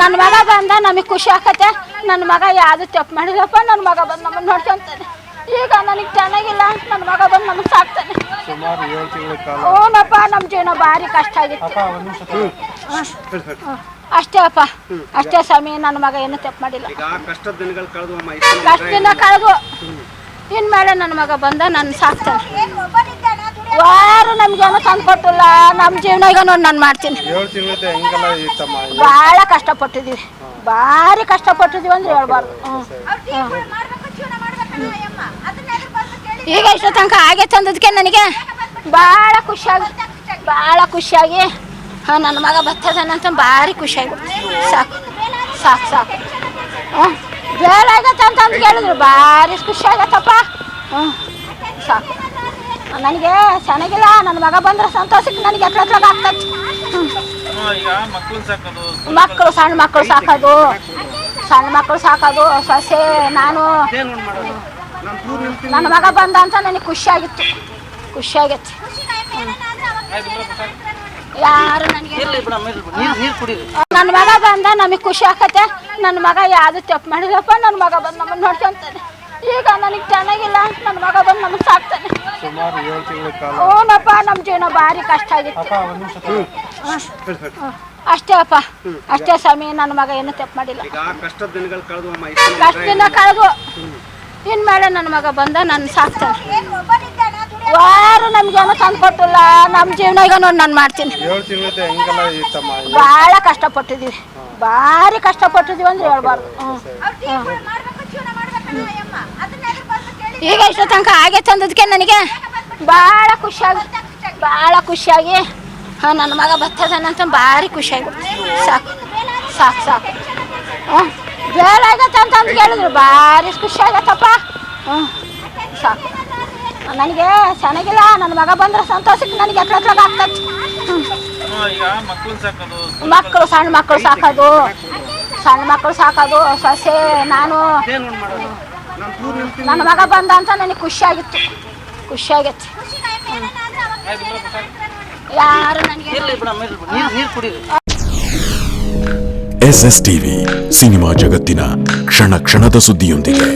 ನನ್ನ ಮಗ ಬಂದ ನಮಗೆ ಖುಷಿ ಆಕತ್ತೆ. ನನ್ನ ಮಗ ಯಾವುದು ತಪ್ಪು ಮಾಡಿಲ್ಲಪ್ಪ ನನ್ನ ಮಗ ಬಂದು ನಮ್ಮನ್ನು ನೋಡ್ಕೊಂತಾನೆ. ಈಗ ನನಗೆ ಚೆನ್ನಾಗಿಲ್ಲ ನನ್ನ ಮಗ ಬಂದು ನಮಗೆ ಸಾಕ್ತಾನೆ. ಸುಮಾರು ಏಳು ತಿಂಗಳ ಕಾಲ. ಹ್ಞೂನಪ್ಪ ನಮ್ಮ ಜೀವನ ಭಾರಿ ಕಷ್ಟ ಆಗಿತ್ತು. ಅಪ್ಪ ಒಂದು ನಿಮಿಷ. ಅಷ್ಟೇ ಅಪ್ಪ ಅಷ್ಟೇ ಸ್ವಾಮಿ ನನ್ನ ಮಗ ಏನು ತಪ್ಪು ಮಾಡಿಲ್ಲ. ಈಗ ಕಷ್ಟದ ದಿನಗಳು ಕಳೆದು ಅಮ್ಮ ಇಷ್ಟು ಅಷ್ಟು ದಿನ ಕಳೆದು ಇನ್ಮೇಲೆ ನನ್ನ ಮಗ ಬಂದ ನನ್ನ ಸಾಕ್ತಾನೆ. ವಾರ ನಮ್ಗೇನು ತಂದು ಕೊಟ್ಟಿಲ್ಲ ನಮ್ಮ ಜೀವನ ಈಗ ನೋಡಿ ನಾನು ಮಾಡ್ತೀನಿ. ಏಳು ತಿಂಗಳಿಂದ ಹೆಂಗೆಲ್ಲ ಇತ್ತಮ್ಮ ಭಾಳ ಕಷ್ಟಪಟ್ಟಿದ್ದೀವಿ ಭಾರಿ ಕಷ್ಟಪಟ್ಟಿದ್ದೀವಿ ಅಂದ್ರೆ ಹೇಳ್ಬಾರ್ದು. ಹ್ಞೂ ಈಗ ಇಷ್ಟ ತನಕ ಹಾಗೆ ತಂದದಕ್ಕೆ ನನಗೆ ಭಾಳ ಖುಷಿಯಾಗಿ ಭಾಳ ಖುಷಿಯಾಗಿ ಹಾಂ ನನ್ನ ಮಗ ಬರ್ತದಾನಂತ ಭಾರಿ ಖುಷಿಯಾಗಿ. ಸಾಕು ಸಾಕು ಸಾಕು. ಹ್ಞೂ ಬೇರೆ ಆಗತ್ತೆ ಅಂತ ಅಂತ ಕೇಳಿದ್ರು. ಭಾರಿ ಖುಷಿ ಆಗತ್ತಪ್ಪ. ಹ್ಞೂ ಸಾಕು. ನನಗೆ ಚೆನ್ನಾಗಿಲ್ಲ ನನ್ನ ಮಗ ಬಂದ್ರೆ ಸಂತೋಷಕ್ಕೆ ನನಗೆ ಎಲ್ಲ ಆಗ್ತದೆ ಮಕ್ಕಳು ಸಣ್ಣ ಮಕ್ಕಳು ಸಾಕೋದು. ಸಣ್ಣ ಮಕ್ಕಳು ಸಾಕೋದು ಸೊಸೆ ನಾನು. ನನ್ನ ಮಗ ಬಂದ ಅಂತ ನನಗೆ ಖುಷಿಯಾಗಿತ್ತು. ಖುಷಿಯಾಗಿತ್ತು. ಯಾರು ನನಗೆ ನನ್ನ ಮಗ ಬಂದ ನಮಗೆ ಖುಷಿ ಆಕತ್ತೆ. ನನ್ನ ಮಗ ಯಾವುದು ತಪ್ಪು ಮಾಡಿಲ್ಲಪ್ಪ ನನ್ನ ಮಗ ಬಂದು ನಮ್ಮನ್ನು ನೋಡ್ಕೊಂತಾನೆ. ಈಗ ನನಗೆ ಚೆನ್ನಾಗಿಲ್ಲ ನನ್ನ ಮಗ ಬಂದು ನಮಗೆ ಸಾಕ್ತಾನೆ. ಸುಮಾರು ಏಳು ತಿಂಗಳ ಕಾಲ. ಹ್ಞೂನಪ್ಪ ನಮ್ಮ ಜೀವನ ಭಾರಿ ಕಷ್ಟ ಆಗಿತ್ತು. ಅಪ್ಪ ಒಂದು ನಿಮಿಷ. ಅಷ್ಟೇ ಅಪ್ಪ ಅಷ್ಟೇ ಸ್ವಾಮಿ ನನ್ನ ಮಗ ಏನು ತಪ್ಪು ಮಾಡಿಲ್ಲ. ಈಗ ಕಷ್ಟದ ದಿನಗಳು ಕಳೆದು ಅಮ್ಮ ಇಷ್ಟು ಅಷ್ಟು ದಿನ ಕಳೆದು. ಇನ್ಮೇಲೆ ನನ್ನ ಮಗ ಬಂದ ನನ್ನ ಸಾಕ್ತಾನೆ. ವಾರ ನಮ್ಗೇನು ತಂದು ಕೊಟ್ಟಿಲ್ಲ ನಮ್ಮ ಜೀವನ ಈಗ ನೋಡಿ ನಾನು ಮಾಡ್ತೀನಿ. ಏಳು ತಿಂಗಳಿಂದ ಹೆಂಗೆಲ್ಲ ಇತ್ತಮ್ಮ? ಭಾಳ ಕಷ್ಟಪಟ್ಟಿದ್ದೀವಿ. ಭಾರಿ ಕಷ್ಟಪಟ್ಟಿದ್ದೀವಿ ಅಂದ್ರೆ ಹೇಳ್ಬಾರ್ದು. ಹ್ಞೂ ಈಗ ಇಷ್ಟ ತನಕ ಹಾಗೆ ತಂದದಕ್ಕೆ ನನಗೆ ಭಾಳ ಖುಷಿಯಾಗಿ ಭಾಳ ಖುಷಿಯಾಗಿ, ಹಾಂ, ನನ್ನ ಮಗ ಬರ್ತದನಂತ ಭಾರಿ ಖುಷಿಯಾಗಿ. ಸಾಕು ಸಾಕು ಸಾಕು. ಹ್ಞೂ. ಬೇಡ ಆಗತ್ತೆ ಅಂತ ಅಂತ ಕೇಳಿದ್ರು. ಭಾರಿ ಖುಷಿ ಆಗತ್ತಪ್ಪ ಹ್ಞೂ. ಸಾಕು. ನನಗೆ ಚೆನ್ನಾಗಿಲ್ಲ ನನ್ನ ಮಗ ಬಂದ್ರೆ ಸಂತೋಷಕ್ಕೆ ನನಗೆ ಎತ್ಲಾಗ ಆಗ್ತದೆ ಮಕ್ಕಳು, ಸಣ್ಣ ಮಕ್ಕಳು ಸಾಕೋದು. ಸಣ್ಣ ಮಕ್ಕಳು ಸಾಕೋದು. ಸೊಸೆ, ನಾನು. ನನ್ನ ಮಗ ಬಂದ ಅಂತ ನನಗೆ ಖುಷಿಯಾಗಿತ್ತು. ಖುಷಿಯಾಗೈತಿ ಯಾರು ನನಗೆ ಎಸ್ ಎಸ್ ಟಿವಿ ಸಿನಿಮಾ ಜಗತ್ತಿನ ಕ್ಷಣ ಕ್ಷಣದ ಸುದ್ದಿಯೊಂದಿಗೆ.